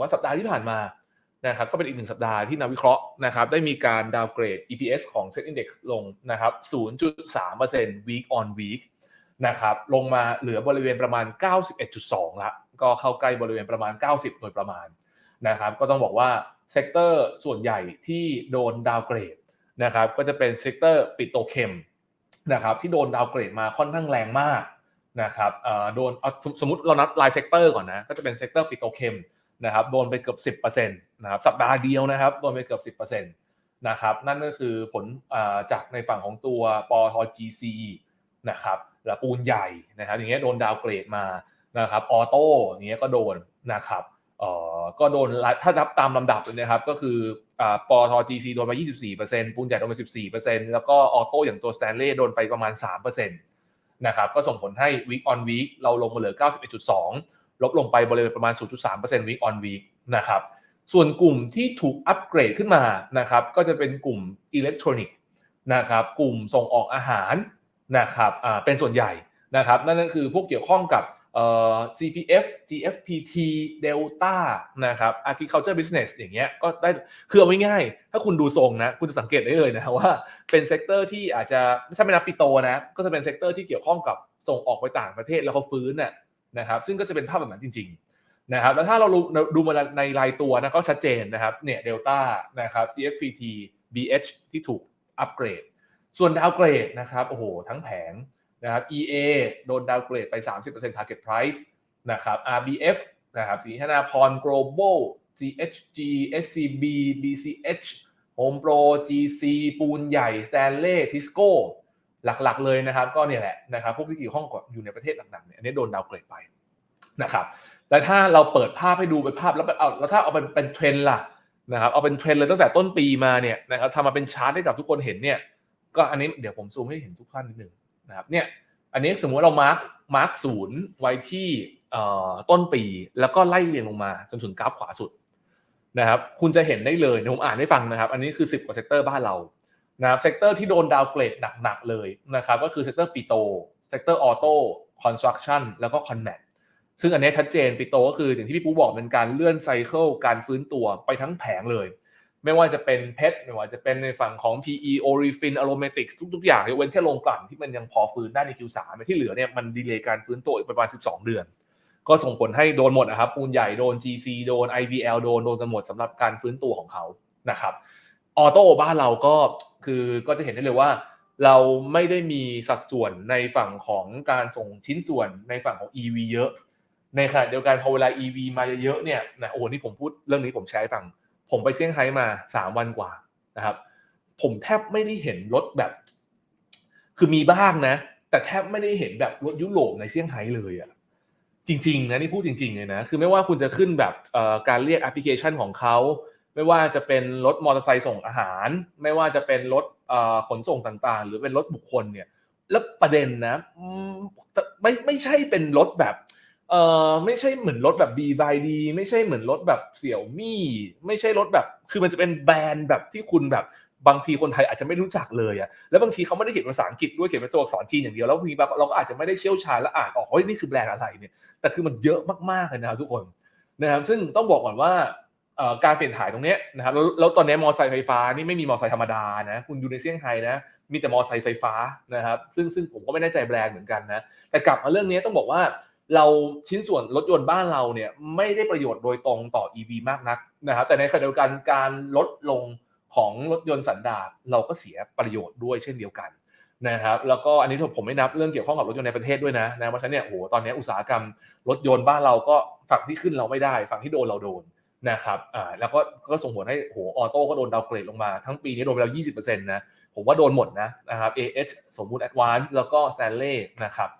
ว่าสัปดาห์ที่ผ่านมานะครับก็เป็นอีกหนึ่งสัปดาห์ที่นักวิเคราะห์นะครับได้มีการดาวเกรด EPS ของ Set Index ลงนะครับ 0.3% week on week นะครับลงมาเหลือบริเวณประมาณ 91.2 ละก็เข้าใกล้บริเวณประมาณ 90 โดยประมาณนะครับก็ต้องบอกว่าเซกเตอร์ส่วนใหญ่ที่โดนดาวเกรดนะครับก็จะเป็นเซกเตอร์ปิโตเคมนะครับที่โดนดาวเกรดมาค่อนข้างแรงมากนะครับโดนสมมติเรานับรายเซกเตอร์ก่อนนะก็จะเป็นเซกเตอร์ปิโตเคม นะครับโดนไปเกือบ10%นะครับสัปดาห์เดียวนะครับโดนไปเกือบ10%นะครับนั่นก็คือผลจากในฝั่งของตัวปท GC นะครับแล้วปูนใหญ่นะครับอย่างเงี้ยโดนดาวเกรดมานะครับออโต้อย่างเงี้ยก็โดนนะครับเอ่อก็โดนถ้านับตามลำดับเลยนะครับก็คืออ่าปท GC โดนไป 24%ปูนใหญ่โดนไป 14%แล้วก็ออโต้อย่างตัว Stanley โดนไปประมาณ 3%นะครับก็ส่งผลให้ week on week เราลงมาเหลือ 91.2 ลบลงไปบริเวณประมาณ 0.3% week on week นะครับส่วนกลุ่มที่ถูกอัปเกรดขึ้นมานะครับก็จะเป็นกลุ่มอิเล็กทรอนิกส์นะครับกลุ่มส่งออกอาหารนะครับอ่าเป็นส่วนใหญ่นะครับนั่นก็คือพวกเกี่ยวข้องกับ CPF GFPT Delta นะครับ Agriculture Business อย่างเงี้ยก็ได้คือเอาง่ายๆถ้าคุณดูทรงนะ คุณจะสังเกตได้เลยนะว่าเป็นเซกเตอร์ที่อาจจะถ้าไม่นับปิโตนะ ก็จะเป็นเซกเตอร์ที่เกี่ยวข้องกับส่งออกไปต่างประเทศแล้วเขาฟื้นน่ะ นะครับซึ่งก็จะเป็นภาพแบบนั้นจริงๆนะครับแล้วถ้าเราดูมาในรายตัวนะก็ชัดเจนนะครับเนี่ยเดลต้านะครับ GFPT BH ที่ถูกอัปเกรด ส่วนดาวเกรดนะครับโอ้โหทั้งแผงนะครับ EA โดนดาวเกรดไป 30% target price นะครับ RBF นะครับสีธนาพร global GHG SCB BCH Home Pro GC ปูนใหญ่ Stanley Tisco หลักๆเลยนะครับ ก็เนี่ยแหละนะครับพวกที่เกี่ยวข้องกับอยู่ในประเทศหนักๆเนี่ยอันนี้โดนดาวเกรดไปนะครับแล้วถ้าเราเปิดภาพให้ดูเป็นภาพแล้วเอาแล้วถ้าเอาเป็นเป็นเทรนล่ะนะครับเอาเป็นเทรนเลยตั้งแต่ต้นปีมาเนี่ยนะครับทำมาเป็นชาร์ตให้กับทุกคนเห็นเนี่ยก็อันนี้เดี๋ยวผมซูมให้เห็นทุกท่านนิดนึงนะครับเนี่ยอันนี้สมมติเรามาร์กมาร์กศูนย์ไว้ที่ต้นปีแล้วก็ไล่เรียงลงมาจนถึงกราฟขวาสุดนะครับคุณจะเห็นได้เลยผมอ่านให้ฟังนะครับ อันนี้คือ 10กว่าเซกเตอร์บ้านเรา นะครับเซกเตอร์ที่โดนดาวเกรดหนักๆเลยนะครับก็คือเซกเตอร์ปิโตเซกเตอร์ออโต้คอนสตรักชั่นแล้วก็คอนแมทซึ่งอันนี้ชัดเจนปิโตก็คืออย่างที่พี่ปูบอกเป็นการเลื่อนไซเคิลการฟื้นตัวไปทั้งแผงเลย ไม่ว่าจะเป็นเพชรไม่ว่าจะเป็นในฝั่งของ PE Orifin Aromatics ทุก ๆ อย่างยกเว้นแค่ลงกลั่นที่มันยังพอฟื้นได้ใน Q3 ที่เหลือเนี่ยมันดีเลย์การฟื้นตัวอีกประมาณ 12 เดือน ก็ส่งผลให้โดนหมดนะครับปูนใหญ่โดน GC โดน IVL โดนโดนกันหมดสำหรับการฟื้นตัวของเขานะครับ ออโต้บ้านเราก็คือก็จะเห็นได้เลยว่า เราไม่ได้มีสัดส่วนในฝั่งของการส่งชิ้นส่วนในฝั่งของ EV เยอะ ในขณะเดียวกันพอเวลา EV มาเยอะๆเนี่ยนะโอ้นี่ผมพูดเรื่องนี้ผมใช้ฟังผมไปเซี่ยงไฮ้มาสามวันกว่านะครับ ผมแทบไม่ได้เห็นรถแบบ คือมีบ้างนะ แต่แทบไม่ได้เห็นแบบรถยุโรปในเซี่ยงไฮ้เลยอะจริงๆนะนี่พูดจริงๆเลยนะ คือไม่ว่าคุณจะขึ้นแบบการเรียกแอปพลิเคชันของเขา ไม่ว่าจะเป็นรถมอเตอร์ไซค์ส่งอาหาร ไม่ว่าจะเป็นรถขนส่งต่างๆ หรือเป็นรถบุคคลเนี่ยแล้วประเด็นนะไม่ไม่ใช่เป็นรถแบบเออไม่ใช่เหมือนรถแบบ BYD ไม่ใช่เหมือนรถแบบเสี่ยวมี่ไม่ใช่รถแบบ คือมันจะเป็นแบรนด์แบบที่คุณแบบบางทีคนไทยอาจจะไม่รู้จักเลยอะแล้วบางทีเขาไม่ได้เขียนภาษาอังกฤษด้วยเขียนเป็นตัวอักษรจีนอย่างเดียวแล้วบางทีเราก็อาจจะไม่ได้เชี่ยวชาญและอ่านออกว่านี่คือแบรนด์อะไรเนี่ยแต่คือมันเยอะมากๆเลยนะทุกคนนะครับซึ่งต้องบอกก่อนว่า การเปลี่ยนถ่ายตรงนี้นะครับแล้วตอนนี้มอไซค์ไฟฟ้านี่ไม่มีมอไซค์ธรรมดานะคุณดูในเซี่ยงไฮ้นะมีแต่มอไซค์ไฟฟ้านะครับซึ่งซึ่งผมก็ไม่แน่ใจแบรนด์เหมือนกันนะแต่กลับมาเรื่องนี้ต้องบอกว่าเราชิ้นส่วนรถยนต์บ้านเราเนี่ยไม่ได้ประโยชน์โดยตรงต่อ EV มากนักนะครับแต่ในขณะเดียวกันการลดลงของรถยนต์สันดาปเราก็เสียประโยชน์ด้วยเช่นเดียวกันนะครับแล้วก็อันนี้ผมไม่นับเรื่องเกี่ยวข้องกับรถยนต์ในประเทศด้วยนะนะเพราะฉะนั้นเนี่ยโอ้โหตอนนี้อุตสาหกรรมรถยนต์บ้านเราก็ฝั่งที่ขึ้นเราไม่ได้ ฝั่งที่โดนเราโดน นะครับอ่าแล้วก็ก็ส่งผลให้โหออโต้ก็โดนดาวเกรดลงมาทั้งปีนี้โดนไปแล้ว20%นะผมว่าโดนหมดนะนะครับ AH สมมุติ Advance แล้วก็ Stanley นะครับ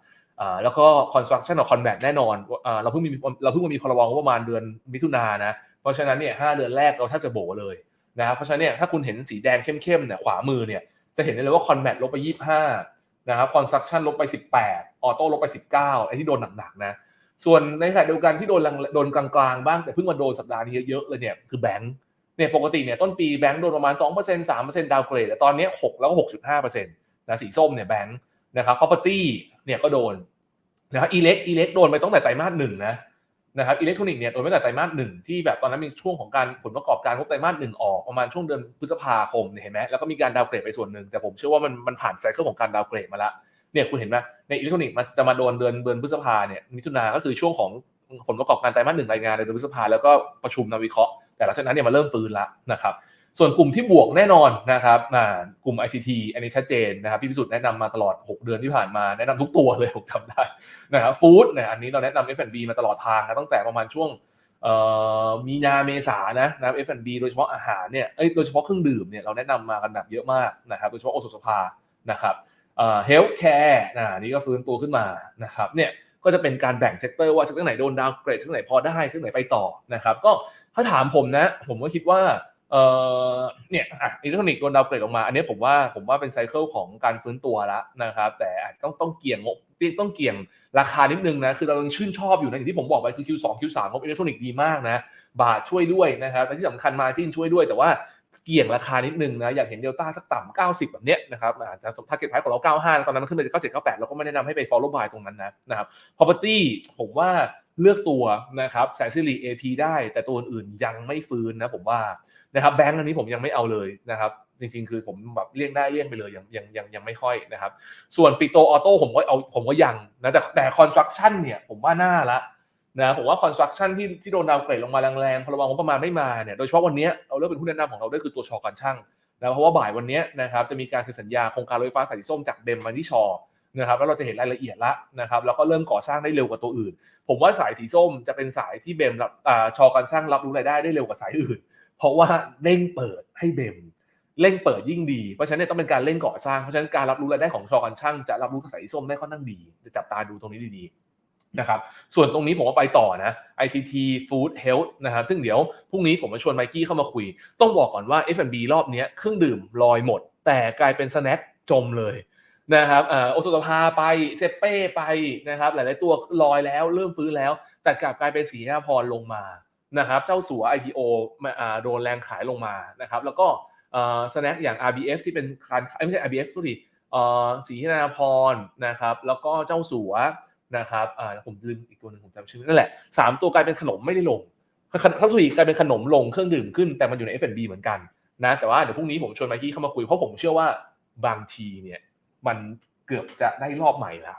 แล้วก็ construction กับ combat แน่นอนเราเพิ่งมีเราเพิ่งมีพรบประมาณเดือนมิถุนายนนะเพราะฉะนั้นเนี่ยหเดือนแรกเราแทบจะโบเลยนะครับเพราะฉะนั้นเนี่ยถ้าคุณเห็นสีแดงเข้มๆเนี่ยขวามือเนี่ยจะเห็นได้เลยว่า combat ลบไป 25นะครับ construction ลบไป 18 auto ลบไป 19ไอ้ที่โดนหนักๆนะ ส่วนในขณะเดียวกันที่โดนโดนกลางๆบ้างแต่เพิ่งมาโดนสัปดาห์นี้เยอะๆเลยเนี่ยคือแบงค์เนี่ยปกติเนี่ยต้นปีแบงค์โดนประมาณ 2% 3%ดาวเกรดแต่ตอนนี้ 6 แล้วก็ 6.5%นะสีส้มเนี่ยแบงค์นะครับ property เนี่ยก็โดนนะครับอีเล็กอีเล็กโดนไปตั้งแต่ไตรมาสหนึ่งนะนะครับอิเล็กทรอนิกส์เนี่ยโดยตั้งแต่ไตรมาสหนึ่งที่แบบตอนนั้นมีช่วงของการผลประกอบการงบไตรมาสหนึ่งออกประมาณช่วงเดือนพฤษภาคมเนี่ยเห็นไหมแล้วก็มีการดาวเกรดไปส่วนหนึ่งแต่ผมเชื่อว่ามันมันผ่านไซเคิลของการดาวเกรดมาแล้ว เนี่ยคุณเห็นไหมในอิเล็กทรอนิกส์มันจะมาโดนเดือนเดือนพฤษภาเนี่ยมิถุนาก็คือช่วงของผลประกอบการไตรมาสหนึ่งรายงานในเดือนพฤษภาแล้วก็ประชุมนาวิเคราะห์แต่หลังจากนั้นเนี่ยมาเริ่มฟื้นล้วนะครับส่วนกลุ่มที่บวกแน่นอนนะครับอ่ากลุ่ม ICT อันนี้ชัดเจนนะครับพี่พิสุทธิ์แนะนำมาตลอด 6 เดือนที่ผ่านมาแนะนำทุกตัวเลยผมจำได้นะครับฟู้ดเนี่ยอันนี้เราแนะนำ F&B มาตลอดทางนะตั้งแต่ประมาณช่วงมีนาเมษานะนะครับ F&B โดยเฉพาะอาหารเนี่ยโดยเฉพาะเครื่องดื่มเนี่ยเราแนะนำมากันแบบเยอะมากนะครับโดยเฉพาะโอสถสภานะครับ เอ่อ health care นะอันนี่ก็ฟื้นตัวขึ้นมานะครับเนี่ยก็จะเป็นการแบ่งเซกเตอร์ว่าเซกเตอร์ไหนโดนดาวเกรดเซกเตอร์ไหนพอได้เซกเตอร์ไหนไปต่อนะครับก็ถ้าถามผมนะ ผมก็คิดว่าเอ่อเนี่ยอะอิเล็กทรอนิกส์โดนดาวเกรดลงมา อันนี้ผมว่าผมว่าเป็นไซเคิลของการฟื้นตัวแล้วนะครับแต่ต้องต้องเกี่ยงงบต้องเกี่ยงราคานิดนึงนะคือเรายังชื่นชอบอยู่นะอย่างที่ผมบอกไปคือ Q2 Q3 งบอิเล็กทรอนิกส์ดีมากนะบาทช่วยด้วยนะครับและที่สำคัญมาจิ้นช่วยด้วยแต่ว่า เกี่ยงราคานิดนึงนะอยากเห็นเดลต้าสักต่ำ90แบบเนี้ยนะครับอาจจะสมทาเก็ตไพรของเรา95ตอนนั้นมันขึ้นไป97 98เราก็ไม่แนะนำให้ไป follow buy ตรงนั้นนะนะครับ property ผมว่าเลือกตัวนะครับแสนสิริ AP ได้แต่ตัวอื่นยังไม่ฟื้นนะผมว่านะครับแบงก์อันนี้ผมยังไม่เอาเลยนะครับจริงๆ คือผมแบบเลี่ยงได้เลี่ยงไปเลยยังยังยังยังไม่ค่อยนะครับ ส่วนปิโตออโต้ผมก็เอาผมก็ยังนะแต่แต่คอนสตรักชั่นเนี่ยผมว่าน่าละ นะผมว่าคอนสตรักชั่นที่ที่โดนดาวเกรดลงมาแรงๆพอระวังงบประมาณไม่มาเนี่ยโดยเฉพาะวันนี้เราเลือกเป็นผู้แนะนำของเราด้วยคือตัวชอการช่างนะเพราะว่าบ่ายวันนี้นะครับจะมีการเซ็นสัญญาโครงการรถไฟฟ้าสายสีส้มจากเบมมาที่ชอนะครับแล้วเราจะเห็นรายละเอียดละนะครับแล้วก็เริ่มก่อสร้างได้เร็วกว่าตัวอื่น ผมว่าสายสีส้มจะเป็นสายที่เบมรับชอการช่างรับรู้รายได้ได้เร็วกว่าสายอื่น เพราะว่าเร่งเปิดให้เบมเร่งเปิดยิ่งดี เพราะฉะนั้นต้องเป็นการเร่งก่อสร้าง เพราะฉะนั้นการรับรู้รายได้ของชอการช่างจะรับรู้สายสีส้มได้ค่อนข้างดีจะจับตาดูตรงนี้ดีๆ นะครับส่วนตรงนี้ผมว่าไปต่อนะ ICT Food Health นะครับซึ่งเดี๋ยวพรุ่งนี้ผมจะชวนไมกี้เข้ามาคุย ต้องบอกก่อนว่า F&B รอบนี้เครื่องดื่มลอยหมด แต่กลายเป็นสแน็คจมเลยนะครับอโอสุตภาไปเซเป้ไปนะครับหลาย ๆ ตัวลอยแล้วเริ่มฟื้นแล้ว แต่กลับกลายเป็นสีหน้าพรลงมานะครับเจ้าสัว IPO มาอ่าโดนแรงขายลงมานะครับแล้วก็สแน็คอย่าง RBF ที่เป็นการไม่ใช่ RBF ทุกทีสีหน้าพรนะครับแล้วก็เจ้าสัว นะครับอ่าผมลืมอีกตัวหนึ่งผมจำชื่อนั่นแหละสามตัวกลายเป็นขนมไม่ได้ลงขั้วทุยกลายเป็นขนมลงเครื่องดื่มขึ้นแต่มันอยู่ใน F&B เหมือนกันนะแต่ว่าเดี๋ยวพรุ่งนี้ผมชวนมาที่เข้ามาคุยเพราะผมเชื่อว่าบางทีเนี่ยมันเกือบจะได้รอบใหม่แล้ว